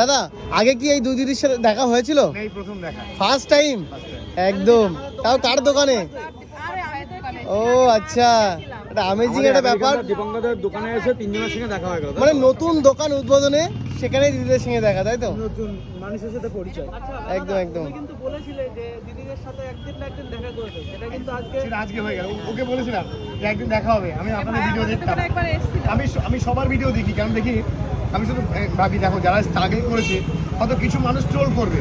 দাদা আগে কি এই দুই দিদির সাথে দেখা হয়েছিল? এই প্রথম দেখা। ফার্স্ট টাইম একদম। তাও কার দোকানে? ও আচ্ছা। এটা আমেজিং একটা ব্যাপার। দীপঙ্করের দোকানে এসে তিনজনের সঙ্গে দেখা হয়ে গেল মানে নতুন দোকান উদ্বোধনে সেখানে দিদিদের সঙ্গে দেখা তাই তো? নতুন মানুষের সাথে পরিচয়। একদম একদম। কিন্তু বলেছিলে যে দিদিদের সাথে একদিন না একদিন দেখা করবে সেটা কিন্তু আজকে সেটা আজকে হয়ে গেল। ওকে বলেছিলাম যে একদিন দেখা হবে। আমি আপনাদের ভিডিও দেখতাম। আমি আমি সবার ভিডিও দেখি। কারণ দেখি আমি শুধু ভাবি দেখো যারা স্ট্রাগল করেছে হয়তো কিছু মানুষ ট্রোল করবে।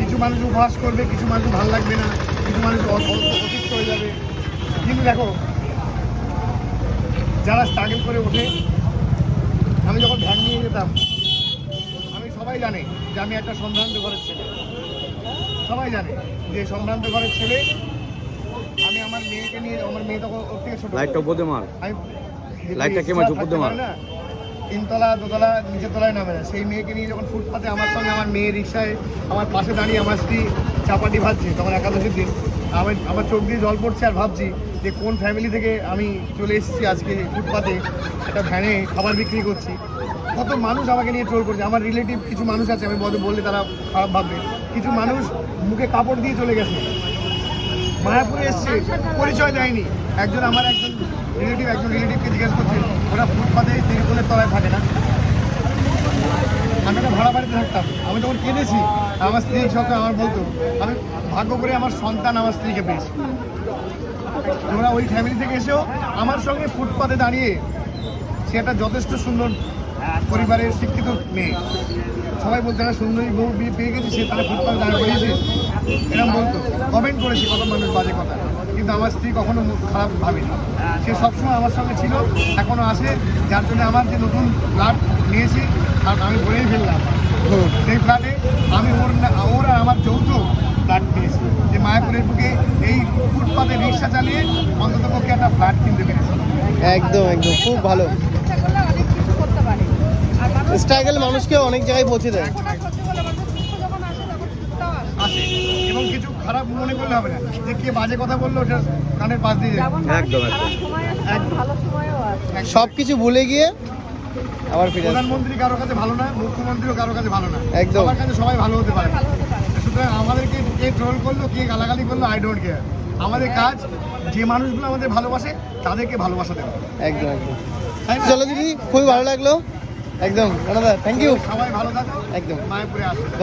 কিছু মানুষ উপহাস করবে কিছু মানুষ ভালো লাগবে না কিছু মানুষ অতিষ্ঠ হয়ে যাবে। কিন্তু দেখো যারা স্ট্রাগল করে ওঠে আমি যখন ধ্যান নিয়ে যেতাম আমি সবাই জানে যে আমি একটা সম্ভ্রান্ত ঘরের ছেলে। সবাই জানে যে সম্ভ্রান্ত ঘরের ছেলে আমি আমার মেয়েকে নিয়ে আমার মেয়ে তখন ওর থেকে ছোট লাইটটা উপর দিয়ে মার। আমি লাইটটা কে মারছে? উপর মার। না। তিনতলা, দোতলা, নিচের তলায় নামে না। সেই মেয়েকে নিয়ে যখন ফুটপাতে আমার সঙ্গে আমার মেয়ে রিক্সায় আমার পাশে দাঁড়িয়ে আমার স্ত্রী চাপাটি ভাজছে তখন একাদশীর দিন। আমার আমার চোখ দিয়ে জল পড়ছে আর ভাবছি যে কোন ফ্যামিলি থেকে আমি চলে এসেছি আজকে ফুটপাতে, একটা ভ্যানে খাবার বিক্রি করছি। কত মানুষ আমাকে নিয়ে ট্রোল করছে। আমার রিলেটিভ কিছু মানুষ আছে, আমি বলতে বললে তারা খারাপ ভাববে। কিছু মানুষ মুখে কাপড় দিয়ে চলে গেছে। মায়াপুরে এসছে, পরিচয় দেয়নি। একজন আমার একজন রিলেটিভ একজন রিলেটিভকে জিজ্ঞেস করছে, ওরা ফুটপাতে তিরপলের তলায় থাকে না? আমি একটা ভাড়া বাড়িতে থাকতাম, আমি যখন কিনেছি, আমার স্ত্রী সঙ্গে আমার বলতো, আমি ভাগ্য করে আমার সন্তান আমার স্ত্রীকে পেয়েছি। তোমরা ওই ফ্যামিলি থেকে এসেও আমার সঙ্গে ফুটপাতে দাঁড়িয়ে সে একটা যথেষ্ট সুন্দর পরিবারের শিক্ষিত মেয়ে। সবাই বলতো না সুন্দরী বউ বিয়ে পেয়ে গেছি, সে তাহলে ফুটপাতে দাঁড়িয়ে এরকম বলতো কমেন্ট করেছি কত মানুষ বাজে কথা। কিন্তু আমার স্ত্রী কখনো মুখ খারাপ ভাবেনি। সে সবসময় আমার সঙ্গে ছিল এখনও আসে যার জন্য আমার যে নতুন ফ্ল্যাট নিয়েছি আর আমি বলেই ফেললাম। হুম। সেই ফ্ল্যাটে আমি ওর না- ওর আর আমার যৌথ ফ্ল্যাট নিয়েছি। যে মায়াপুরের বুকে এই ফুটপাতে রিক্সা চালিয়ে অন্তত পক্ষে একটা ফ্ল্যাট কিনতে পেরেছি। একদম একদম। খুব ভালো। চেষ্টা করলে অনেক কিছু করতে পারে। আর মানুষ স্ট্রাগল মানুষকে অনেক জায়গায় পৌঁছে দেয় এখন আর সত্যি বলে মানুষের দুঃখ যখন আসে তখন সুখটাও আসে এবং কিছু খারাপ মনে করলে হবে না। যে কে বাজে কথা বলল ওটা কানের পাশ দিয়ে একদম, সব কিছু ভুলে গিয়ে আবার ফিরে প্রধানমন্ত্রী কারও কাছে ভালো না মুখ্যমন্ত্রীও কারও কাছে ভালো না। একদম। সবার কাছে সবাই ভালো হতে পারে। ভালো সুতরাং আমাদেরকে কে ট্রোল করল কে গালাগালি করল আই ডোন্ট কেয়ার আমাদের কাজ যে মানুষগুলো আমাদের ভালোবাসে তাদেরকে ভালোবাসা দেওয়া। একদম একদম? চলো দিদি খুবই ভালো লাগল। একদম দাদা থ্যাংক ইউ সবাই ভালো থাকো। একদম। মায়াপুরে আসো।